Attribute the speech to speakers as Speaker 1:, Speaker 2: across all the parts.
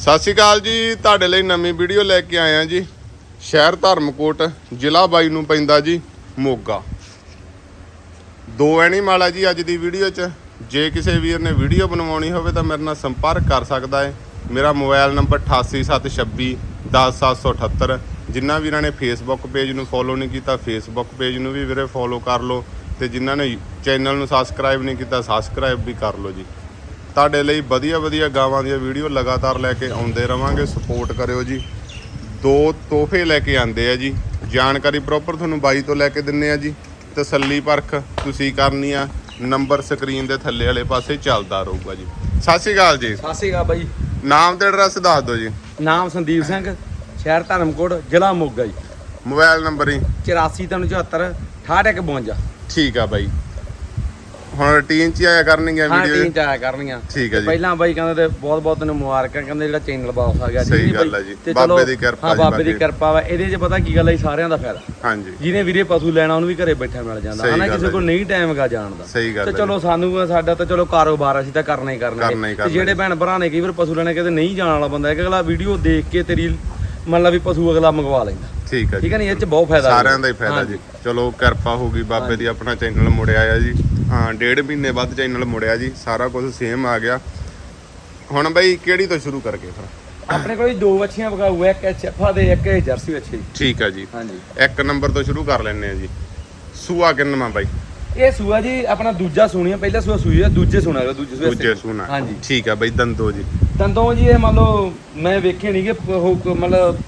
Speaker 1: ਸਤਿ ਸ਼੍ਰੀ ਅਕਾਲ ਜੀ, ਤੁਹਾਡੇ ਲਈ ਨਵੀਂ ਵੀਡੀਓ ਲੈ ਕੇ ਆਏ ਆ ਜੀ। ਸ਼ਹਿਰ ਧਰਮਕੋਟ, ਜ਼ਿਲ੍ਹਾ ਬਾਈ ਨੂੰ ਪੈਂਦਾ ਜੀ, ਮੋਗਾ। ਦੋ ਐਨੀਮਲ ਆ ਜੀ ਅੱਜ ਦੀ ਵੀਡੀਓ 'ਚ। ਜੇ ਕਿਸੇ ਵੀਰ ਨੇ ਵੀਡੀਓ ਬਣਵਾਉਣੀ ਹੋਵੇ ਤਾਂ ਮੇਰੇ ਨਾਲ ਸੰਪਰਕ ਕਰ ਸਕਦਾ ਹੈ। ਮੇਰਾ ਮੋਬਾਈਲ ਨੰਬਰ 8876 10778 ਜਿਨ੍ਹਾਂ ਵੀਰਾਂ ਨੇ ਫੇਸਬੁੱਕ ਪੇਜ ਨੂੰ ਫੋਲੋ ਨਹੀਂ ਕੀਤਾ ਫੇਸਬੁੱਕ ਪੇਜ ਨੂੰ ਵੀ ਵੀਰੇ ਫੋਲੋ ਕਰ ਲਓ। ਤੇ ਜਿਨ੍ਹਾਂ ਨੇ ਚੈਨਲ ਨੂੰ ਸਬਸਕ੍ਰਾਈਬ ਨਹੀਂ ਕੀਤਾ ਸਬਸਕ੍ਰਾਈਬ ਵੀ ਕਰ ਲਓ ਜੀ। ਤੁਹਾਡੇ ਲਈ ਵਧੀਆ ਵਧੀਆ ਗਾਵਾਂ ਦੀਆਂ ਵੀਡੀਓ ਲਗਾਤਾਰ ਲੈ ਕੇ ਆਉਂਦੇ ਰਵਾਂਗੇ। ਸਪੋਰਟ ਕਰਿਓ ਜੀ। ਦੋ ਤੋਹਫੇ ਲੈ ਕੇ ਆਂਦੇ ਆ ਜੀ। ਜਾਣਕਾਰੀ ਪ੍ਰੋਪਰ ਤੁਹਾਨੂੰ ਬਾਈ ਤੋਂ ਲੈ ਕੇ ਦਿੰਨੇ ਆ ਜੀ। ਤਸੱਲੀ ਪਰਖ ਤੁਸੀਂ ਕਰਨੀ ਆ। ਨੰਬਰ ਸਕਰੀਨ ਦੇ ਥੱਲੇ ਵਾਲੇ ਪਾਸੇ ਚੱਲਦਾ ਰਹੂਗਾ ਜੀ। ਸਤਿ ਸ਼੍ਰੀ ਅਕਾਲ ਜੀ।
Speaker 2: ਸਤਿ ਸ਼੍ਰੀ ਅਕਾਲ ਬਾਈ।
Speaker 1: ਨਾਮ ਤੇ ਐਡਰੈਸ ਦੱਸ ਦਿਓ ਜੀ।
Speaker 2: ਨਾਮ ਸੰਦੀਪ ਸਿੰਘ ਸ਼ਹਿਰ ਧਰਮਕੋਟ ਜ਼ਿਲ੍ਹਾ ਮੋਗਾ ਜੀ।
Speaker 1: ਮੋਬਾਈਲ ਨੰਬਰ ਹੀ
Speaker 2: 8474 6852
Speaker 1: ਠੀਕ ਆ ਬਾਈ। ਹੁਣ ਰੁਟੀਨ ਚ ਹੀ ਆਇਆ ਕਰਨਗੇ
Speaker 2: ਹਾਂ
Speaker 1: ਵੀਡੀਓ
Speaker 2: ਟੀਮ ਚ ਆਇਆ ਕਰਨੀਆਂ
Speaker 1: ਠੀਕ ਹੈ ਜੀ।
Speaker 2: ਪਹਿਲਾਂ ਬਾਈ ਕਹਿੰਦੇ ਤੇ ਬਹੁਤ ਬਹੁਤ ਤੈਨੂੰ ਮੁਬਾਰਕਾਂ ਕਹਿੰਦੇ ਜਿਹੜਾ ਚੈਨਲ ਵਾਪਸ ਆ ਗਿਆ
Speaker 1: ਸਹੀ
Speaker 2: ਨੀ
Speaker 1: ਗੱਲ? ਹੈ ਜੀ।
Speaker 2: ਤੇ
Speaker 1: ਬਾਬੇ
Speaker 2: ਚਲੋ,
Speaker 1: ਦੀ ਕਿਰਪਾ
Speaker 2: ਹਾਂ
Speaker 1: ਜੀ,
Speaker 2: ਬਾਬੇ ਦੀ
Speaker 1: ਬਾਕੀ।
Speaker 2: ਕਿਰਪਾ ਵਾ ਇਹਦੇ 'ਚ ਪਤਾ ਕੀ ਗੱਲ ਹੈ ਸਾਰਿਆਂ ਦਾ ਫਾਇਦਾ
Speaker 1: ਹਾਂਜੀ
Speaker 2: ਜਿਹਨੇ ਵੀਰੇ ਪਸ਼ੂ ਲੈਣਾ ਉਹਨੂੰ ਵੀ ਘਰੇ ਬੈਠਾ ਮਿਲ ਜਾਂਦਾ
Speaker 1: ਸਹੀ
Speaker 2: ਹਨਾ
Speaker 1: ਗੱਲ
Speaker 2: ਕਿਸੇ
Speaker 1: ਹੈ
Speaker 2: ਕੋਲ। ਨਹੀਂ ਟਾਈਮ ਗਾ ਜਾਣ ਦਾ
Speaker 1: ਸਹੀ ਗੱਲ
Speaker 2: ਤੇ
Speaker 1: ਹੈ
Speaker 2: ਚਲੋ ਸਾਨੂੰ ਸਾਡਾ ਤਾਂ ਚਲੋ ਕਾਰੋਬਾਰ ਅਸੀਂ ਤਾਂ ਕਰਨਾ ਹੀ ਕਰਨਾ
Speaker 1: ਕਰਨਾ ਹੀ
Speaker 2: ਹੈ।
Speaker 1: ਕਰਨਾ
Speaker 2: ਤੇ ਜਿਹੜੇ ਭੈਣ ਭਰਾ ਨੇ ਕਈ ਵਾਰ ਪਸ਼ੂ ਲੈਣੇ ਕਿਤੇ ਨਹੀਂ ਜਾਣ ਵਾਲਾ ਬੰਦਾ ਹੈ ਕਿ ਅਗਲਾ ਵੀਡੀਓ ਦੇਖ ਕੇ ਤੇਰੀ ਮੰਨ ਲਾ ਵੀ ਪਸ਼ੂ ਅਗਲਾ ਮੰਗਵਾ ਲੈਂਦਾ
Speaker 1: ਠੀਕ ਹੈ ਜੀ
Speaker 2: ਠੀਕ ਹੈ ਨਹੀਂ ਇਹ 'ਚ ਬਹੁਤ ਫਾਇਦਾ
Speaker 1: ਸਾਰਿਆਂ ਦਾ ਹੀ ਫਾਇਦਾ। ਜੀ ਚਲੋ ਕਿਰਪਾ ਹੋ ਗਈ ਬਾਬੇ ਦੀ ਆਪਣਾ ਚੈਨਲ ਮੁੜਿਆ ਆ ਜੀ ਹਾਂ ਡੇਢ ਮਹੀਨੇ ਬਾਅਦ ਚੈਨਲ ਮੁੜਿਆ ਜੀ ਸਾਰਾ ਕੁਝ ਸੇਮ ਆ ਗਿਆ। ਹੁਣ ਬਈ ਕਿਹੜੀ ਤੋਂ ਸ਼ੁਰੂ ਕਰਕੇ ਫਿਰ?
Speaker 2: ਆਪਣੇ ਕੋਲ ਦੋ ਵੱਛੀਆਂ ਵਗਾਊ ਇੱਕ ਐਚਐਫਆ ਦੇ ਇੱਕ ਜਰਸੀ ਵੱਛੀ।
Speaker 1: ਠੀਕ ਹੈ ਜੀ।
Speaker 2: ਹਾਂਜੀ।
Speaker 1: ਇੱਕ ਨੰਬਰ ਤੋਂ ਸ਼ੁਰੂ ਕਰ ਲੈਣੇ ਆ ਜੀ। ਸੂਆ ਕਿੰਨਵਾਂ ਬਾਈ?
Speaker 2: ਇਹ ਸੂਆ ਜੀ ਆਪਣਾ ਦੂਜਾ ਸੂਣੀ ਆ ਪਹਿਲਾ ਸੂਆ ਸੂਈ ਆ ਦੂਜੇ ਸੂਣਾ ਹੈਗਾ ਦੂਜੇ ਸੂਏ
Speaker 1: ਦੂਜੇ ਸੂਣਾ।
Speaker 2: ਹਾਂਜੀ।
Speaker 1: ਠੀਕ ਹੈ ਬਈ ਦੰਦੋ ਜੀ।
Speaker 2: ਦੰਦੋਂ ਜੀ ਇਹ ਮੰਨ ਲਓ ਮੈਂ ਵੇਖੇ ਨਹੀਂਗੇ ਉਹ ਮਤਲਬ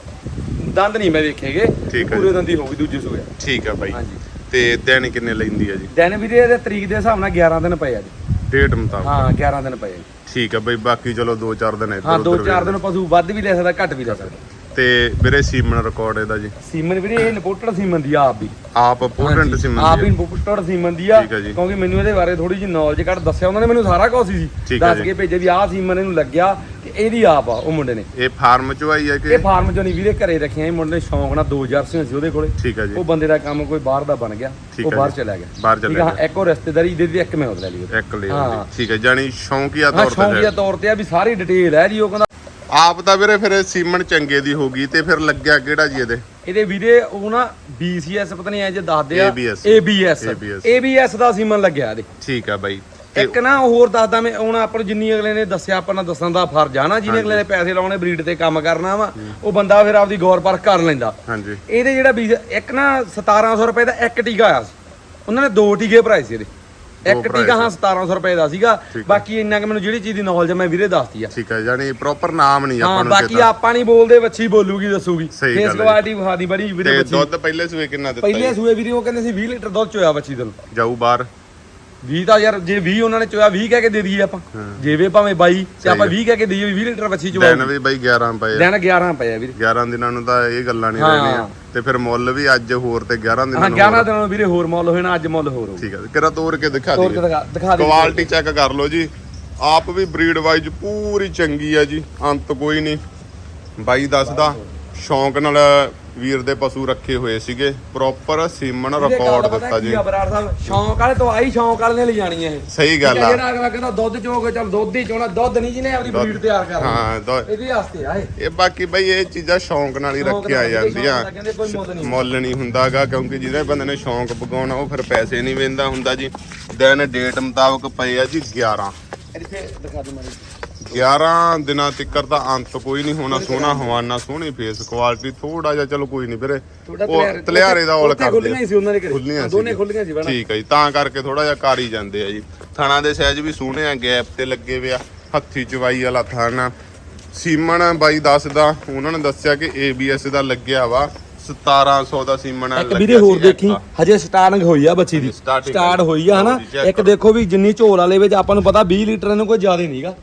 Speaker 2: ਦੰਦ ਨਹੀਂ ਮੈਂ ਵੇਖੇਗੇ ਪੂਰੇ। ਦੰਦੀ ਹੋਊਗੀ ਦੂਜੇ ਸੂਏ।
Speaker 1: ਠੀਕ ਹੈ ਬਾਈ।
Speaker 2: ਹਾਂਜੀ।
Speaker 1: ਤੇ ਦਿਨ ਕਿੰਨੇ ਲੈਂਦੀ ਹੈ ਜੀ?
Speaker 2: ਦਿਨ ਵੀ ਦੇ ਤਰੀਕ ਦੇ ਹਿਸਾਬ ਨਾਲ 11 ਦਿਨ ਪਏ ਆ ਜੀ।
Speaker 1: ਡੇਟ ਮੁਤਾਬਕ।
Speaker 2: ਹਾਂ 11 ਦਿਨ ਪਏ ਆ ਜੀ।
Speaker 1: ਠੀਕ ਹੈ ਬਈ ਬਾਕੀ ਚਲੋ 2-4 ਦਿਨ
Speaker 2: ਹਾਂ
Speaker 1: ਇੱਧਰ
Speaker 2: ਦੋ
Speaker 1: ਉੱਧਰ
Speaker 2: ਚਾਰ ਦਿਨ ਪਸ਼ੂ ਵੱਧ ਵੀ ਲੈ ਸਕਦਾ ਘੱਟ ਵੀ ਲੈ ਸਕਦਾ।
Speaker 1: ਤੇ ਵੀਰੇ ਸੀਮਨ ਰਿਕਾਰਡ ਇਹਦਾ ਜੀ।
Speaker 2: ਸੀਮਨ ਵੀਰੇ ਇਹ ਨਪੋਟੜ ਸੀਮਨ ਦੀ ਆ ਆਪ ਵੀ।
Speaker 1: ਆਪ
Speaker 2: ਹਾਂਜੀ,
Speaker 1: ਸੀਮਨ
Speaker 2: ਆਪ ਹੀ
Speaker 1: ਹੈ।
Speaker 2: ਨਪੋਟੜ ਸੀਮਨ ਦੀ ਆ।
Speaker 1: ਠੀਕ ਹੈ ਜੀ।
Speaker 2: ਕਿਉਂਕਿ ਮੈਨੂੰ ਇਹਦੇ ਬਾਰੇ ਥੋੜੀ ਜਿਹੀ ਨੌਲੇਜ ਘੱਟ ਦੱਸਿਆ ਉਹਨਾਂ ਨੇ ਮੈਨੂੰ ਸਾਰਾ ਕੁਝ ਸੀ।
Speaker 1: ਠੀਕ ਹੈ
Speaker 2: ਦੱਸ
Speaker 1: ਜੀ।
Speaker 2: ਕੇ ਭੇਜਿਆ ਵੀ ਆਹ ਸੀਮਨ ਇਹਨੂੰ ਲੱਗਿਆ। ਇਹਦੀ ਆਪ ਆ ਉਹ ਮੁੰਡੇ ਨੇ।
Speaker 1: ਇਹ ਫਾਰਮ ਚ ਆਈ ਹੈ ਕਿ
Speaker 2: ਇਹ ਫਾਰਮ ਚੋਂ ਨਹੀਂ ਵੀਰੇ ਘਰੇ ਰੱਖਿਆ ਇਹ ਮੁੰਡੇ ਨੇ ਸ਼ੌਂਕ ਨਾਲ ਦੋ ਜਰਸੀਆਂ ਸੀ ਉਹਦੇ ਕੋਲੇ।
Speaker 1: ਠੀਕ ਹੈ ਜੀ।
Speaker 2: ਉਹ ਬੰਦੇ ਦਾ ਕੰਮ ਕੋਈ ਬਾਹਰ ਦਾ ਬਣ ਗਿਆ
Speaker 1: ਠੀਕ
Speaker 2: ਉਹ
Speaker 1: ਹੈ
Speaker 2: ਬਾਹਰ
Speaker 1: ਜੀ।
Speaker 2: ਚਲਾ ਗਿਆ।
Speaker 1: ਬਾਹਰ
Speaker 2: ਠੀਕ
Speaker 1: ਚਲੇ
Speaker 2: ਆ ਇੱਕ ਉਹ ਰਿਸ਼ਤੇਦਾਰੀ ਦੇ ਦੀ ਇੱਕ ਮੈਂ ਉਹਦੇ ਲੈ ਲਈ ਉਹਦੇ।
Speaker 1: ਇੱਕ ਲੈ
Speaker 2: ਹਾਂ।
Speaker 1: ਠੀਕ ਹੈ ਜਾਨੀ ਸ਼ੌਂਕੀਆ
Speaker 2: ਹਾਂ
Speaker 1: ਤੌਰ ਤੇ
Speaker 2: ਸ਼ੌਂਕੀਆ ਤੌਰ ਤੇ ਆ ਵੀ ਸਾਰੀ ਡਿਟੇਲ ਹੈ ਜੀ ਉਹ ਕਹਿੰਦਾ
Speaker 1: ਆਪ ਤਾਂ ਵੀਰੇ ਫਿਰ ਇਹ ਸੀਮਨ ਚੰਗੇ ਦੀ ਹੋਗੀ ਤੇ ਫਿਰ ਲੱਗਿਆ ਕਿਹੜਾ ਜੀ ਇਹਦੇ?
Speaker 2: ਇਹਦੇ ਵੀਰੇ ਉਹ ਨਾ BCS ਪਤਾ ਨਹੀਂ ਐ ਜੇ ਦੱਸਦੇ ਆ
Speaker 1: ABS
Speaker 2: ABS
Speaker 1: ABS
Speaker 2: ਦਾ ਸੀਮਨ ਲੱਗਿਆ ਇਹਦੇ।
Speaker 1: ਠੀਕ ਆ ਬਾਈ।
Speaker 2: ਇੱਕ ਨਾ ਹੋਰ ਦੱਸਦਾ ਮੈਂ ਹੁਣ ਆਪਾਂ ਨੂੰ ਜਿੰਨੀ ਅਗਲੇ ਨੇ ਦੱਸਿਆ ਆਪਾਂ ਨੂੰ ਦੱਸਣ ਦਾ ਫਰਜ਼ ਆ ਨਾ ਜਿਹਨੇ ਅਗਲੇ ਨੇ ਪੈਸੇ ਲਾਉਣੇ ਬਰੀਡ ਤੇ ਕੰਮ ਕਰਨਾ ਵਾ ਉਹ ਬੰਦਾ ਫਿਰ ਆਪਦੀ ਗੌਰ ਪਰਖ ਕਰ ਲੈਂਦਾ।
Speaker 1: ਹਾਂਜੀ।
Speaker 2: ਇਹਦੇ ਜਿਹੜਾ ਬੀਜ ਇੱਕ ਨਾ 1700 ਰੁਪਏ ਦਾ ਇੱਕ ਟੀਕਾ ਆਇਆ ਸੀ। ਉਹਨਾਂ ਨੇ ਦੋ ਟੀਕੇ ਭਰਾਏ ਸੀ ਇਹਦੇ। ਇੱਕ ਟੀਕਾ ਹਾਂ 1700 ਰੁਪਏ ਦਾ ਸੀਗਾ। ਬਾਕੀ ਇੰਨਾ ਕਿ ਮੈਨੂੰ ਜਿਹੜੀ ਚੀਜ਼ ਦੀ ਨੌਲੇਜ ਮੈਂ ਵੀਰੇ ਦੱਸਤੀ ਆ।
Speaker 1: ਠੀਕ ਹੈ ਜਾਨੀ ਪ੍ਰੋਪਰ ਨਾਮ ਨਹੀਂ ਆਪਾਂ ਨੂੰ
Speaker 2: ਬਾਕੀ। ਆਪਾਂ ਨਹੀਂ ਬੋਲਦੇ ਵੱਛੀ ਬੋਲੂਗੀ ਦੱਸੂਗੀ। ਫੇਸ। ਕੁਆਲਿਟੀ ਵਿਖਾਦੀ ਬੜੀ ਵੀਰੇ ਵੱਛੀ।
Speaker 1: ਦੁੱਧ ਪਹਿਲੇ ਸੂਏ ਕਿੰਨਾ ਦਿੱਤਾ
Speaker 2: ਪਹਿਲੇ? ਸੂਏ ਵੀਰੇ ਉਹ ਕਹਿੰਦੇ ਸੀ 20 ਲੀਟਰ ਦੁੱਧ ਚੋਇਆ ਵੱਛੀ ਦਿਨ
Speaker 1: ਜਾਊ ਬਾਹਰ।
Speaker 2: 20 ਤਾਂ ਯਾਰ ਜੇ 20 ਉਹਨਾਂ ਨੇ ਚੋਇਆ 20 ਕਹਿ ਕੇ ਦੇ ਦਈਏ ਆਪਾਂ। ਜੇਵੇ ਭਾਵੇਂ 22 ਤੇ ਆਪਾਂ 20 ਕਹਿ ਕੇ ਦਈਏ ਵੀ 20 ਲੀਟਰ ਵੱਛੀ
Speaker 1: ਦਿਨ
Speaker 2: ਚੋਇਆ
Speaker 1: ਵੀ ਬਾਈ 11 ਪਏ ਆ।
Speaker 2: ਦਿਨ 11 ਪਏ ਆ ਵੀਰੇ।
Speaker 1: 11 ਦਿਨਾਂ ਨੂੰ ਤਾਂ ਇਹ ਗੱਲਾਂ ਨਹੀਂ
Speaker 2: ਹਾਂ।
Speaker 1: ਰਹਿਣੀਆਂ ਤੇ ਫਿਰ ਮੁੱਲ ਵੀ ਅੱਜ ਹੋਰ ਤੇ 11
Speaker 2: ਹਾਂ
Speaker 1: ਦਿਨਾਂ ਨੂੰ
Speaker 2: 11
Speaker 1: ਹੋਰ।
Speaker 2: ਦਿਨਾਂ ਨੂੰ ਵੀਰੇ ਹੋਰ ਮੁੱਲ ਹੋਣਾ ਅੱਜ ਮੁੱਲ ਹੋਰ ਹੋਊ।
Speaker 1: ਠੀਕ ਹੈ ਕਿਰਾ ਤੋੜ ਕੇ ਦਿਖਾ
Speaker 2: ਤੋਰ ਕੇ ਦਿਖਾ ਦੇ
Speaker 1: ਕੁਆਲਿਟੀ ਚੈੱਕ ਕਰ ਲਓ ਜੀ। ਆਪ ਵੀ ਬਰੀਡ ਵਾਈਜ਼ ਪੂਰੀ ਚੰਗੀ ਆ ਜੀ। ਅੰਤ ਕੋਈ ਨਹੀਂ। ਬਾਈ ਦੱਸਦਾ ਸ਼ੌਂਕ ਨਾਲ ਵੀਰ ਦੇ ਪਸ਼ੂ ਰੱਖੇ ਹੋਏ ਸੀਗੇ। ਪ੍ਰੋਪਰ ਸੀਮਨ ਰਿਕਾਰਡ ਦਿੱਤਾ ਜੀ।
Speaker 2: ਬਰਾੜ ਸਾਹਿਬ? ਸ਼ੌਂਕ ਵਾਲੇ ਤੋਂ ਆਈ ਸ਼ੌਂਕ ਵਾਲੇ ਨੇ ਲੈ ਜਾਣੀ ਇਹ।
Speaker 1: ਸਹੀ ਗੱਲ ਆ।
Speaker 2: ਜਿਹੜਾ ਅਗਲਾ ਕਹਿੰਦਾ ਦੁੱਧ ਚੋਗੇ ਚੱਲ ਦੁੱਧ ਹੀ ਚੋਣਾ ਦੁੱਧ ਨਹੀਂ ਜਿਹਨੇ ਆਪਣੀ ਬਰੀਡ ਤਿਆਰ ਕਰਨੀ।
Speaker 1: ਹਾਂ
Speaker 2: ਇਹਦੇ ਵਾਸਤੇ ਆ ਇਹ।
Speaker 1: ਬਾਕੀ ਬਈ ਇਹ ਚੀਜ਼ਾਂ ਸ਼ੌਂਕ ਨਾਲ ਹੀ ਰੱਖਿਆ ਜਾਂਦੀਆਂ।
Speaker 2: ਮੁੱਲ ਨਹੀਂ।
Speaker 1: ਮੁੱਲ ਨਹੀਂ ਹੁੰਦਾਗਾ ਕਿਉਂਕਿ ਜਿਹਦੇ ਬੰਦੇ ਨੇ ਸ਼ੌਂਕ ਪਗਾਉਣਾ ਉਹ ਫਿਰ ਪੈਸੇ ਨਹੀਂ ਵੇਂਦਾ ਹੁੰਦਾ ਜੀ। ਦਿਨ ਡੇਟ ਮੁਤਾਬਕ ਪਏ ਆ ਜੀ 11
Speaker 2: ਇੱਥੇ ਦਿਖਾ ਦੇ ਮਾਰੀ
Speaker 1: 11 ਦਿਨਾਂ ਤੱਕਰ ਦਾ ਅੰਤ ਕੋਈ ਨਹੀਂ ਹੋਣਾ ਸੋਹਣਾ ਹਵਾਨਾ ਸੋਹਣੀ ਫੇਸ ਕੁਆਲਿਟੀ ਥੋੜਾ ਜਿਹਾ ਚਲੋ ਕੋਈ ਨਹੀਂ ਵੀਰੇ। ਉਹ ਤਲਿਆਰੇ ਦਾ ਔਲ ਕਰਦੇ
Speaker 2: ਖੁੱਲੀਆਂ ਸੀ ਉਹਨਾਂ ਦੇ ਘਰੇ। ਦੋਨੇ। ਖੁੱਲੀਆਂ ਸੀ ਬਣਾ।
Speaker 1: ਠੀਕ ਹੈ ਜੀ ਤਾਂ ਕਰਕੇ ਥੋੜਾ ਜਿਹਾ ਕਰ ਜਾਂਦੇ ਆ ਜੀ। ਥਣਾ ਦੇ ਸਾਈਜ਼ ਵੀ ਸੋਹਣੇ ਆ ਗੈਪ ਤੇ ਲੱਗੇ ਵੇ ਆ। ਹੱਥੀ ਚਵਾਈ ਵਾਲਾ ਥਾਣਾ। ਸੀਮਨ ਬਾਈ ਦੱਸਦਾ ਉਹਨਾਂ ਨੇ ਦੱਸਿਆ ਕਿ ABS ਦਾ ਲੱਗਿਆ ਵਾ। 1700 ਦਾ ਸੀਮਨ
Speaker 2: ਇੱਕ ਵੀਰੇ ਹੋਰ ਦੇਖੀ। ਹਜੇ ਸਟਾਰਟਿੰਗ ਹੋਈ ਆ ਬੱਚੀ ਦੀ। ਸਟਾਰਟ
Speaker 1: ਹੋਈ।
Speaker 2: ਆ ਹਨਾ? ਇੱਕ। ਦੇਖੋ ਵੀ ਜਿੰਨੀ ਝੋਲ ਵਾਲੇ ਵਿੱਚ ਆਪਾਂ ਨੂੰ ਪਤਾ 20 ਲੀਟਰ ਇਹਨੂੰ ਕੋਈ ਜ਼ਿਆਦਾ ਨਹੀਂਗਾ।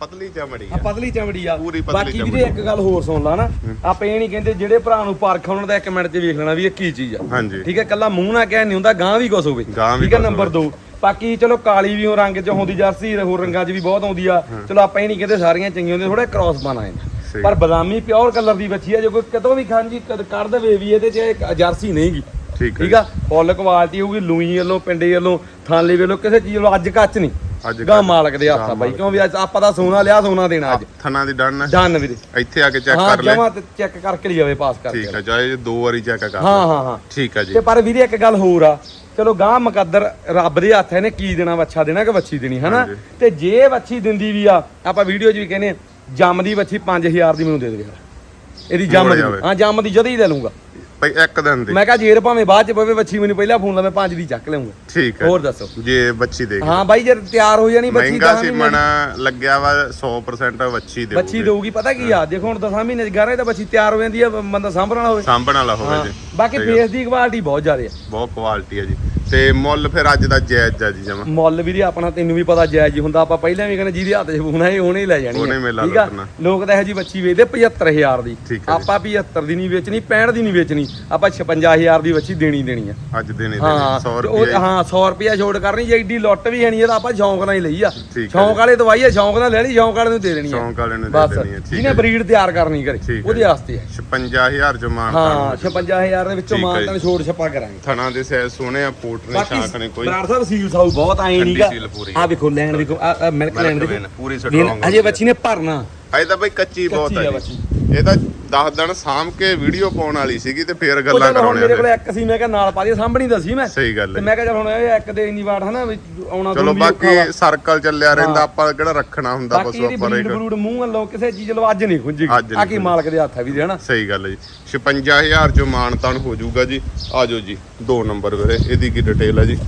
Speaker 1: ਪਤਲੀ ਚਮੜੀ
Speaker 2: ਆ।
Speaker 1: ਆ
Speaker 2: ਪਤਲੀ ਚਮੜੀ ਆ।
Speaker 1: ਪੂਰੀ ਪਤਲੀ
Speaker 2: ਬਾਕੀ। ਵੀਰੇ ਇੱਕ ਗੱਲ ਹੋਰ ਸੁਣ ਲਾ ਨਾ। ਆਪਾਂ ਇਹ ਨਹੀਂ ਕਹਿੰਦੇ ਜਿਹੜੇ ਭਰਾ ਨੂੰ ਪਰਖ ਉਹਨਾਂ ਦਾ ਇੱਕ ਮਿੰਟ 'ਚ ਵੇਖ ਲੈਣਾ ਵੀ ਇਹ ਕੀ ਚੀਜ਼ ਆ।
Speaker 1: ਹਾਂਜੀ।
Speaker 2: ਠੀਕ ਹੈ ਕੱਲਾ ਮੂੰਹ ਨਾਲ ਕਹਿ ਨਹੀਂ ਹੁੰਦਾ ਗਾਂ ਵੀ ਕੁਛ ਹੋਵੇ। ਠੀਕ ਹੈ ਨੰਬਰ 2 ਬਾਕੀ ਚਲੋ ਕਾਲੀ ਵੀ ਉਹ ਰੰਗ 'ਚ ਹੁੰਦੀ ਜਰਸੀ ਹੋਰ ਰੰਗਾਂ 'ਚ ਵੀ ਬਹੁਤ ਆਉਂਦੀ ਆ। ਚਲੋ ਆਪਾਂ ਇਹ ਨਹੀਂ ਕਹਿੰਦੇ ਸਾਰੀਆਂ ਚੰਗੀਆਂ ਹੁੰਦੀਆਂ ਥੋੜਾ ਕ੍ਰਾਸ ਬਣਾ
Speaker 1: ਸਹੀ।
Speaker 2: ਪਰ ਬਦਾਮੀ ਪਿਓਰ ਕਲਰ ਦੀ ਬੱਚੀ ਆ ਜੇ ਕੋਈ ਕਿਤੋਂ ਵੀ ਖਾਂਜੀ ਕਰ ਦੇਵੇ ਵੀ ਇਹਦੇ 'ਚ ਜਰਸੀ ਨਹੀਂਗੀ।
Speaker 1: ਠੀਕ ਹੈ
Speaker 2: ਠੀਕ ਆ ਫੁੱਲ ਕੁਆਲਿਟੀ ਹੋਊਗੀ ਲੂਈ ਵੱਲੋਂ ਪਿੰਡੇ ਵੱਲੋਂ ਥਾਲੇ ਵੱਲੋਂ ਕਿਸੇ ਚੀਜ਼ ਵੱਲੋਂ ਅੱਜ ਕੱਚ ਨਹੀਂ ਗਾ ਮਾਲਕ ਦੇ ਹੱਥ ਆ ਬਾਈ ਕਿਉਂ ਵੀ ਅੱਜ ਆਪਾਂ ਦਾ ਸੋਨਾ ਲਿਆ ਸੋਨਾ ਦੇਣਾ ਅੱਜ।
Speaker 1: ਥਣਾ ਦੀ ਡਨ
Speaker 2: ਡਨ ਵੀਰੇ।
Speaker 1: ਇੱਥੇ ਆ ਕੇ ਚੈੱਕ
Speaker 2: ਹਾਂ
Speaker 1: ਕਰ ਲੈ।
Speaker 2: ਜਮਾ ਤੇ ਚੈੱਕ ਕਰਕੇ ਲਈ ਜਾਵੇ ਪਾਸ ਕਰਕੇ।
Speaker 1: ਠੀਕ ਹੈ ਚਾਹੇ ਦੋ ਵਾਰੀ ਚੈੱਕ ਕਰ
Speaker 2: ਹਾਂ ਹਾਂ ਹਾਂ।
Speaker 1: ਠੀਕ ਹੈ ਜੀ।
Speaker 2: ਤੇ ਪਰ ਵੀਰੇ ਇੱਕ ਗੱਲ ਹੋਰ ਆ ਚਲੋ ਗਾਂ ਮੁਕੱਦਰ ਰੱਬ ਦੇ ਹੱਥ ਹੈ ਨੇ ਕੀ ਦੇਣਾ ਵੱਛਾ ਦੇਣਾ ਕਿ ਵੱਛੀ ਦੇਣੀ ਹਨਾ। ਤੇ ਜੇ ਵੱਛੀ ਦਿੰਦੀ ਵੀ ਆ ਆਪਾਂ ਵੀਡੀਓ 'ਚ ਵੀ ਕਹਿੰਦੇ ਆ, ਜੰਮਦੀ ਵੱਛੀ 5000 ਦੀ ਮੈਨੂੰ ਦੇ ਦੇ ਯਾਰ। ਇਹਦੀ ਜੰਮ ਦੀ। ਹਾਂ ਜੰਮ ਦੀ ਜਦ ਹੀ ਲੈ ਲੂੰਗਾ
Speaker 1: ਭਾਈ ਇੱਕ ਦਿਨ ਦੀ।
Speaker 2: ਮੈਂ ਕਿਹਾ ਜੇਰ ਭਾਵੇਂ ਬਾਅਦ ਚ ਪਵੇ ਵੱਛੀ ਮੈਨੂੰ ਪਹਿਲਾਂ ਫੋਨ ਲਾ ਮੈਂ ਪੰਜ ਦੀ ਚੱਕ ਲਵਾਂਗਾ
Speaker 1: ਠੀਕ ਹੈ।
Speaker 2: ਹੋਰ ਦੱਸੋ।
Speaker 1: ਜੇ ਬੱਚੀ ਦੇ
Speaker 2: ਹਾਂ ਬਾਈ ਜੇ ਤਿਆਰ ਹੋ ਜਾਣੀ ਵੱਛੀ
Speaker 1: ਮਹਿੰਗਾ ਸੀ ਮਣ ਲੱਗਿਆ ਵਾ 100% ਬੱਚੀ ਦੇ
Speaker 2: ਬੱਚੀ ਦੇਊਗੀ ਪਤਾ ਕੀ ਆ ਦੇਖੋ ਹੁਣ ਦਸਾਂ ਮਹੀਨੇ ਚ ਗਾਰੇ ਤਾਂ ਬੱਚੀ ਤਿਆਰ ਹੋ ਜਾਂਦੀ ਆ ਬੰਦਾ ਸਾਂਭਣ ਵਾਲਾ ਹੋਵੇ।
Speaker 1: ਸਾਂਭਣ ਵਾਲਾ ਹੋਵੇ
Speaker 2: ਹਾਂ
Speaker 1: ਜੀ।
Speaker 2: ਬਾਕੀ। ਫੇਸ ਦੀ ਕੁਆਲਿਟੀ ਬਹੁਤ ਜ਼ਿਆਦਾ ਆ।
Speaker 1: ਬਹੁਤ ਕੁਆਲਿਟੀ ਹੈ ਜੀ। ਤੇ ਮੁੱਲ ਫਿਰ ਅੱਜ ਦਾ ਜਾਇਜ਼ ਆ ਜੀ ਜਮਾ।
Speaker 2: ਮੁੱਲ ਵੀ ਆਪਣਾ ਤੈਨੂੰ ਵੀ ਪਤਾ ਜਾਇਜ਼ ਹੀ ਹੁੰਦਾ। ਆਪਾਂ ਪਹਿਲਾਂ ਵੀ ਕਹਿੰਦੇ ਜਿਹਦੇ ਹੱਥ 'ਚ ਫੋਨ ਹੈ ਉਹਨੇ ਹੀ ਲੈ ਜਾਣੀ
Speaker 1: ਉਹਨੇ
Speaker 3: ਮੇਲਾ
Speaker 2: ਆ?
Speaker 1: ਲੁੱਟਣਾ।
Speaker 2: ਲੋਕ ਤਾਂ ਇਹੋ ਜੀ ਬੱਚੀ ਵੇਚਦੇ 75000 ਦੀ।
Speaker 1: ਜੀ।
Speaker 2: ਆਪਾਂ 75 ਦੀ ਨਹੀਂ ਵੇਚਣੀ 65 ਦੀ ਨਹੀਂ ਵੇਚਣੀ। ਆਪਾਂ 56000 ਦੀ ਬੱਚੀ ਦੇਣੀ ਦੇਣੀ ਆ।
Speaker 1: ਅੱਜ ਦੇ ਨਹੀਂ
Speaker 2: ਹਾਂ
Speaker 1: 100
Speaker 2: ਤੇ ਉਹ
Speaker 1: ਰੁਪਏ
Speaker 2: ਹਾਂ। 100 ਰੁਪਿਆ ਛੋੜ ਕਰਨੀ ਜੇ ਏਡੀ ਲੁੱਟ ਵੀ ਹੈ ਨਹੀਂ ਇਹਦਾ ਆਪਾਂ ਸ਼ੌਂਕ ਨਾਲ ਹੀ ਲਈ ਆ। ਸ਼ੌਂਕ ਵਾਲੇ ਦਵਾਈ ਆ ਸ਼ੌਂਕ ਨਾਲ ਲੈ ਲਈ ਸ਼ੌਂਕ ਵਾਲੇ ਨੂੰ ਦੇ ਦੇਣੀ ਆ।
Speaker 1: ਸ਼ੌਂਕ ਵਾਲੇ ਨੂੰ ਦੇ ਦੇਣੀ ਠੀਕ
Speaker 2: ਜਿਹਨੇ ਬਰੀਡ ਤਿਆਰ ਕਰਨੀ ਕਰੇ ਉਹਦੇ
Speaker 1: ਜੀ।
Speaker 2: ਵਾਸਤੇ ਹੈ
Speaker 1: 56000 ਚ ਮਾਨ
Speaker 2: ਹਾਂ 56000 ਦੇ ਵਿੱਚੋਂ
Speaker 1: ਠੀਕ ਹੈ
Speaker 2: ਮਾਨ
Speaker 1: ਜੀ।
Speaker 2: ਤਾਂ ਛੋੜ ਛੱਪਾ ਕਰਾਂਗੇ।
Speaker 1: ਥਣਾ ਦੇ ਸੈਜ਼ ਸੋਹਣੇ ਆ ਪੋਟ ਨੇ
Speaker 2: ਬਾਕੀ
Speaker 1: ਸ਼ਾਕ ਨੇ ਕੋਈ।
Speaker 2: ਬਰਾੜ ਸਾਹਿਬ ਸੀਲ ਸਾਊ ਬਹੁਤ ਆਏ
Speaker 1: ਠੰਡੀ
Speaker 2: ਨਹੀਂਗਾ।
Speaker 1: ਸੀਲ ਪੂਰੀ।
Speaker 2: ਆ ਵੇਖੋ ਲੈਣ ਦੇਖੋ ਆ ਮਿਲਕ ਲੈਣ
Speaker 1: ਮਿਲਕ
Speaker 2: ਦੇਖੋ।
Speaker 1: ਪੂਰੀ ਸਟਰੋਂਗ
Speaker 2: ਅਜੇ ਬੱਚੀ ਨੇ ਭਰਨਾ।
Speaker 1: ਅਜੇ ਤਾਂ ਬਈ ਕੱਚੀ ਬਹੁਤ
Speaker 2: ਕੱਚੀ ਆ
Speaker 1: ਆ
Speaker 2: ਬੱਚੀ।
Speaker 1: ਇਹ ਤਾਂ 10 ਦਿਨ ਸਾਂਭ ਕੇ ਵੀਡੀਓ ਪਾਉਣ ਵਾਲੀ ਸੀਗੀ ਤੇ ਫੇਰ ਗੱਲਾਂ
Speaker 2: ਹੁਣ ਮੇਰੇ ਕੋਲ ਇੱਕ ਸੀ ਮੈਂ ਕਿਹਾ ਨਾਲ ਪਾ ਦੀ ਸਾਂਭਣੀ ਤਾਂ ਸੀ ਮੈਂ।
Speaker 1: ਸਹੀ ਗੱਲ
Speaker 2: ਤੇ
Speaker 1: ਹੈ।
Speaker 2: ਮੈਂ ਕਿਹਾ ਚਲ ਹੁਣ ਇਹ ਇੱਕ ਦੇ ਇੰਨੀ ਵਾਟ ਹਨਾ ਵੀ ਆਉਣਾ
Speaker 1: ਚਲੋ। ਬਾਕੀ ਸਰਕਲ ਚੱਲਿਆ ਰਹਿੰਦਾ ਆਪਾਂ ਕਿਹੜਾ ਰੱਖਣਾ ਹੁੰਦਾ ਪਸ਼ੂ ਆਪਾਂ ਰੇਕ
Speaker 2: ਬਰੂਡ ਮੂੰਹ ਵੱਲੋਂ ਕਿਸੇ ਚੀਜ਼ ਲੋ ਅੱਜ ਨਹੀਂ ਖੁੰਜੀ ਆ ਕੀ ਮਾਲਕ ਦੇ ਹੱਥ ਹੈ ਵੀ ਦੇ ਹਨਾ?
Speaker 1: ਸਹੀ ਗੱਲ ਹੈ ਜੀ। 56000 ਚ ਮਾਨਤਾਨ ਹੋ ਜਾਊਗਾ ਜੀ। ਆਜੋ ਜੀ ਦੋ ਨੰਬਰ ਵੀਰੇ ਇਹਦੀ ਕੀ ਡਿਟੇਲ ਹੈ ਜੀ?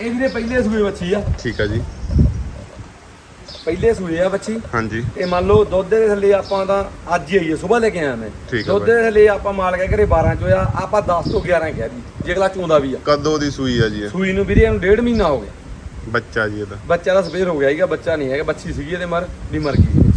Speaker 2: ਇਹ ਵੀਰੇ ਪਹਿਲੇ ਸੂਏ ਬੱਚੀ ਆ।
Speaker 1: ਠੀਕ ਹੈ ਜੀ।
Speaker 2: ਪਹਿਲੇ ਸੂਏ ਆ ਬੱਚੀ।
Speaker 1: ਹਾਂਜੀ।
Speaker 2: ਤੇ ਮੰਨ ਲਓ ਦੁੱਧ ਦੇ ਥੱਲੇ ਆਪਾਂ ਤਾਂ ਅੱਜ ਹੀ ਆਈਏ ਸਵੇਰ ਲੈ ਕੇ ਆਇਆ ਮੈਂ।
Speaker 1: ਠੀਕ ਆ
Speaker 2: ਦੁੱਧ ਦੇ ਥੱਲੇ ਆਪਾਂ ਮਾਲ ਕਹਿ ਕਰੇ 12 ਚ ਹੋਇਆ ਆਪਾਂ 10 ਤੋਂ 11 ਕਿਹਾ ਵੀ ਜੇ ਅਗਲਾ ਚੋਂਦਾ ਵੀ ਆ।
Speaker 1: ਕਦੋਂ ਦੀ ਸੂਈ ਆ ਜੀ ਇਹ?
Speaker 2: ਸੂਈ ਨੂੰ ਵੀਰੇ ਇਹਨੂੰ ਡੇਢ ਮਹੀਨਾ ਹੋ ਗਿਆ।
Speaker 1: ਬੱਚਾ ਜੀ ਇਹਦਾ।
Speaker 2: ਬੱਚਾ ਦਾ ਸਪੇਅਰ ਹੋ ਗਿਆ ਹੈਗਾ ਬੱਚਾ ਨਹੀਂ ਹੈਗਾ ਬੱਚੀ ਸੀਗੀ ਇਹਦੇ ਮਰ ਵੀ ਮਰ ਗਈ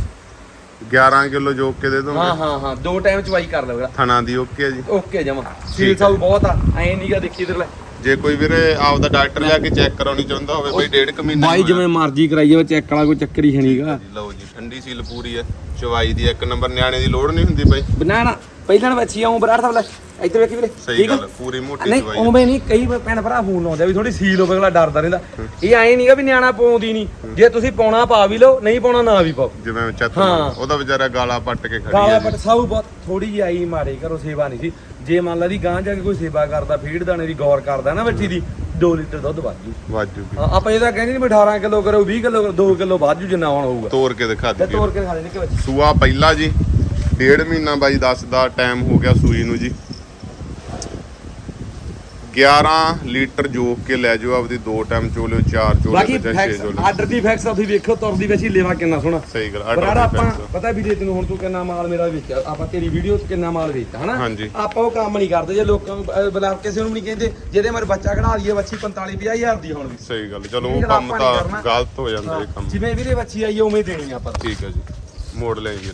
Speaker 1: 11 ਕਿਲੋ ਜੋਕ ਕੇ ਦੇ
Speaker 2: ਹਾਂ
Speaker 1: ਦੋਗੇ?
Speaker 2: ਹਾਂ ਹਾਂ ਦੋ ਟਾਈਮ ਚਵਾਈ ਕਰ ਲਵੇਗਾ
Speaker 1: ਥਣਾ ਦੀ ਓਕੇ ਆ ਜੀ।
Speaker 2: ਓਕੇ ਜਮਾ। ਸੀਲ। ਸਾਊ ਬਹੁਤ ਆ ਐ ਨਹੀਂਗਾ ਦੇਖੀ ਇਧਰ ਲੈ।
Speaker 1: ਜੇ ਕੋਈ ਵੀਰੇ ਆਪਦਾ ਡਾਕਟਰ ਲਿਆ ਕੇ ਚੈੱਕ ਕਰਾਉਣੀ ਚਾਹੁੰਦਾ ਹੋਵੇ ਬਈ ਡੇਢ ਕੁ ਮਹੀਨੇ
Speaker 2: ਬਾਈ। ਜਿਵੇਂ ਮਰਜ਼ੀ ਕਰਾਈ ਜਾਵੇ ਚੈੱਕ ਵਾਲਾ ਕੋਈ ਚੱਕਰ ਹੀ ਨਹੀਂਗਾ
Speaker 1: ਜੀ, ਲਓ ਜੀ ਠੰਡੀ ਸੀਲ ਪੂਰੀ ਹੈ ਚਵਾਈ ਦੀ ਇੱਕ ਨੰਬਰ ਨਿਆਣੇ ਦੀ ਲੋੜ ਨਹੀਂ ਹੁੰਦੀ ਬਾਈ।
Speaker 2: ਬਨਾਣਾ ਪਹਿਲਾਂ ਬੱਚੀ ਆਉਂ ਬਰਾੜ ਸਾਹਿਬ ਲੈ ਇੱਧਰ ਵੇਖੀ ਵੀਰੇ
Speaker 1: ਸਹੀ ਗੱਲ ਪੂਰੀ ਮੋਟੀ
Speaker 2: ਨਹੀਂ। ਉਵੇਂ ਨਹੀਂ ਕਈ ਭੈਣ ਭਰਾ ਫੋਨ ਲਾਉਂਦੇ ਵੀ ਥੋੜੀ ਸੀਲ ਹੋਵੇ ਅਗਲਾ ਡਰਦਾ ਰਹਿੰਦਾ। ਇਹ ਐ ਨਹੀਂਗਾ ਵੀ ਨਿਆਣਾ ਪਾਉਂਦੀ ਨਹੀਂ। ਜੇ ਤੁਸੀਂ ਪਾਉਣਾ ਪਾ ਵੀ ਲਓ ਨਹੀਂ ਪਾਉਣਾ ਨਾ ਵੀ ਪਾਓ।
Speaker 1: ਜਿਵੇਂ ਚੱਤ। ਉਹਦਾ ਵਿਚਾਰਾ ਗਾਲਾ ਪੱਟ ਕੇ ਖੜੀ
Speaker 2: ਗਾਲਾ ਬਟ ਸਭ ਬਹੁਤ ਥੋੜੀ ਜਿਹੀ ਆਈ ਮਾਰੇ ਕਰੋ ਸੇਵਾ ਨਹੀਂ ਸੀ। ਜੇ ਮੰਨ ਲਾ ਦੀ ਗਾਂ ਜਾ ਕੇ ਕੋਈ ਸੇਵਾ ਕਰਦਾ ਫੀਡ ਦਾਣੇ ਦੀ ਗੌਰ ਕਰਦਾ ਨਾ ਬੱਚੀ ਦੀ 2 ਲੀਟਰ ਦੁੱਧ ਵਾਜੂ
Speaker 1: ਵਾਜੂ
Speaker 2: ਹਾਂ ਆਪਾਂ ਇਹਦਾ ਕਹਿੰਦੇ ਨਹੀਂ 18 ਕਿਲੋ ਕਰੋ 20 ਕਿਲੋ ਕਰੋ 2 ਕਿਲੋ ਵਾਜੂ ਜਿੰਨਾ ਹੁਣ ਹੋਊਗਾ।
Speaker 1: ਤੋੜ ਕੇ ਦਿਖਾ
Speaker 2: ਤੇ ਤੋੜ ਕੇ ਖਾ ਲੈਣੇ ਕਿ ਬੱਚੀ।
Speaker 1: ਸੂਆ ਪਹਿਲਾ ਜੀ ਡੇਢ ਮਹੀਨਾ ਬਾਈ ਦੱਸਦਾ ਟਾਈਮ ਹੋ ਗਿਆ ਸੂਈ ਨੂੰ ਜੀ। 11 ਲੀਟਰ ਜੋਕ ਕੇ ਲੈ ਜਾਓ ਆਪਦੀ ਦੋ ਟਾਈਮ ਚੋਲਿਓ ਚਾਰ
Speaker 2: ਬਾਕੀ
Speaker 1: ਚੋਲਿਓ ਜਾਂ ਛੇ
Speaker 2: ਫੈਕਸ
Speaker 1: ਚੋਲਿਓ।
Speaker 2: ਆਰਡਰ ਦੀ ਫੈਕਸ ਤੁਸੀਂ ਵੇਖੋ ਤੁਰਦੀ ਵੈਸੀ ਲੇਵਾ ਕਿੰਨਾ ਸੋਹਣਾ।
Speaker 1: ਸਹੀ ਗੱਲ
Speaker 2: ਪਰ
Speaker 1: ਆਰਡਰ
Speaker 2: ਆਪਾਂ ਪਤਾ ਵੀ ਜੇ ਤੈਨੂੰ ਹੁਣ ਤੂੰ ਕਿੰਨਾ ਮਾਲ ਮੇਰਾ ਵੇਚਿਆ ਆਪਾਂ ਤੇਰੀ ਵੀਡੀਓ 'ਚ ਕਿੰਨਾ ਮਾਲ ਵੇਚਤਾ ਹਨਾ?
Speaker 1: ਹਾਂਜੀ।
Speaker 2: ਆਪਾਂ ਉਹ ਕੰਮ ਨਹੀਂ ਕਰਦੇ ਜੇ ਲੋਕਾਂ ਨੂੰ ਅਹ, ਬੁਲਾ ਕਿਸੇ ਨੂੰ ਨਹੀਂ ਕਹਿੰਦੇ ਜਿਹਦੇ ਮਰ ਬੱਚਾ ਕਢਾ ਦਈਏ ਬੱਚੀ 45 50 ਹਜ਼ਾਰ ਦੀ ਹੁਣ ਵੀ।
Speaker 1: ਸਹੀ ਗੱਲ ਚਲੋ ਉਹ ਕੰਮ ਤਾਂ। ਗਲਤ ਹੋ ਜਾਂਦਾ ਇਹ ਕੰਮ।
Speaker 2: ਜਿਵੇਂ ਵੀਰੇ ਬੱਚੀ ਆਈ ਉਵੇਂ ਦੇਣੀ ਆ ਆਪਾਂ।
Speaker 1: ਠੀਕ ਹੈ ਜੀ ਮੋੜ ਲੈ ਵੀਰ।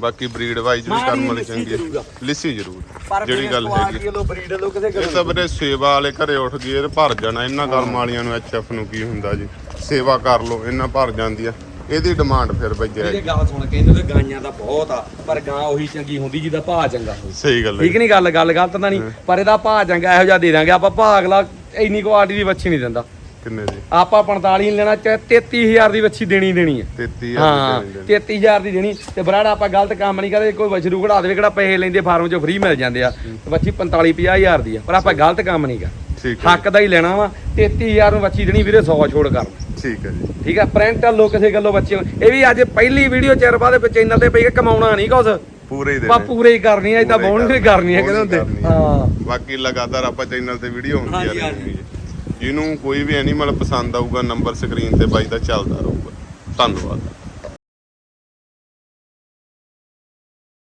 Speaker 1: ਬਾਕੀ ਬਰੀਡ ਵਾਈਜ਼ ਵੀ ਕਰਮ ਵਾਲੀ ਚੰਗੀ ਹੈ। ਲਿੱਸੀ ਜ਼ਰੂਰ। ਜਿਹੜੀ ਗੱਲ ਹੈਗੀ।
Speaker 2: ਲੋ ਬਰੀਡ ਲੋ ਕਿਸੇ
Speaker 1: ਇਹ ਤਾਂ ਵੀਰੇ ਸੇਵਾ ਵਾਲੇ ਘਰੇ ਉੱਠ ਗਏ ਇਹ ਭਰ ਜਾਣਾ। ਇਹਨਾਂ ਕਰਮ ਵਾਲੀਆਂ ਨੂੰ ਐਚਐਫ ਨੂੰ ਕੀ ਹੁੰਦਾ ਜੀ? ਸੇਵਾ ਕਰ ਲਓ ਇਹਨਾਂ ਭਰ ਜਾਂਦੀ ਆ। ਇਹਦੀ ਡਿਮਾਂਡ ਫਿਰ ਬਈ
Speaker 2: ਇਹ
Speaker 1: ਜਾਏ
Speaker 2: ਗੱਲ ਸੁਣ ਕਹਿੰਦੇ ਤੇ ਗਾਈਆਂ ਦਾ ਬਹੁਤ ਆ ਪਰ ਗਾਂ ਉਹੀ ਚੰਗੀ ਹੁੰਦੀ ਜਿਹਦਾ ਭਾਅ ਚੰਗਾ ਹੋਵੇ
Speaker 1: ਸਹੀ ਗੱਲ ਹੈ
Speaker 2: ਠੀਕ ਨਹੀਂ ਗੱਲ ਗੱਲ ਗਲਤ ਤਾਂ ਨਹੀਂ ਪਰ ਇਹਦਾ ਭਾਅ ਚੰਗਾ ਇਹੋ ਜਿਹਾ ਦੇ ਦਾਂਗੇ। ਆਪਾਂ ਭਾਅ ਅਗਲਾ ਇੰਨੀ ਕੁਆਲਿਟੀ ਦੀ ਵੱਛੀ ਨਹੀਂ ਦਿੰਦਾ।
Speaker 1: ਕਿੰਨੇ ਜੀ
Speaker 2: ਆਪਾਂ 45 ਨਹੀਂ ਲੈਣਾ ਚਾਹੇ 33000 ਦੀ ਵੱਛੀ ਦੇਣੀ ਦੇਣੀ ਹੈ।
Speaker 1: 33000
Speaker 2: ਹਾਂ
Speaker 1: ਦੀ ਦੇਣੀ
Speaker 2: 33000 ਦੀ ਦੇਣੀ। ਤੇ ਬਰਾੜਾ ਆਪਾਂ ਗਲਤ ਕੰਮ ਨਹੀਂ ਕਰਦੇ ਕੋਈ ਵਛਰੂ ਘੜਾ ਦੇਵੇ ਕਿਹੜਾ ਪੈਸੇ ਲੈਂਦੇ ਫਾਰਮ ਚੋਂ ਫ੍ਰੀ ਮਿਲ ਜਾਂਦੇ ਆ। ਤੇ ਵੱਛੀ 45 50000 ਦੀ ਆ ਪਰ ਆਪਾਂ ਗਲਤ ਕੰਮ ਨਹੀਂ ਕਰ
Speaker 1: ਠੀਕ ਹੈ।
Speaker 2: ਹੱਕ ਦਾ ਹੀ ਲੈਣਾ ਵਾ 33000 ਨੂੰ ਵੱਛੀ ਦੇਣੀ ਵੀਰੇ 100 ਛੋੜ ਕਰ।
Speaker 1: ਠੀਕ ਹੈ ਜੀ।
Speaker 2: ਠੀਕ ਆ ਪੈਰੈਂਟਲ ਲੋ ਕਿਸੇ ਗੱਲੋਂ ਬੱਚੇ ਇਹ ਵੀ ਅੱਜ ਪਹਿਲੀ ਵੀਡੀਓ ਚਿਰ ਬਾਅਦ ਵਿੱਚ ਚੈਨਲ ਤੇ ਪਈ ਕਿ ਕਮਾਉਣਾ ਨਹੀਂ ਕੁਛ।
Speaker 1: ਪੂਰੇ ਹੀ ਦੇਣੇ।
Speaker 2: ਪੂਰੇ ਹੀ ਕਰਨੀ ਆ ਇਦਾਂ ਬੌਣੀ ਕਰਨੀ ਆ ਕਹਿੰਦੇ ਹੁੰਦੇ।
Speaker 1: ਕਰਨੀ ਆ।
Speaker 2: ਹਾਂ।
Speaker 1: ਬਾਕੀ ਲਗਾਤਾਰ ਆਪਾਂ ਚੈਨਲ ਤੇ ਵੀਡੀਓ ਹੁੰਦੀਆਂ
Speaker 2: ਹਾਂਜੀ,
Speaker 1: ਰਹਿਣਗੀਆਂ ਜਿਹਨੂੰ ਕੋਈ ਵੀ ਐਨੀਮਲ ਪਸੰਦ ਆਊਗਾ ਨੰਬਰ ਸਕਰੀਨ ਤੇ ਬਾਈ ਦਾ ਚੱਲਦਾ ਰਹੂਗਾ। ਧੰਨਵਾਦ।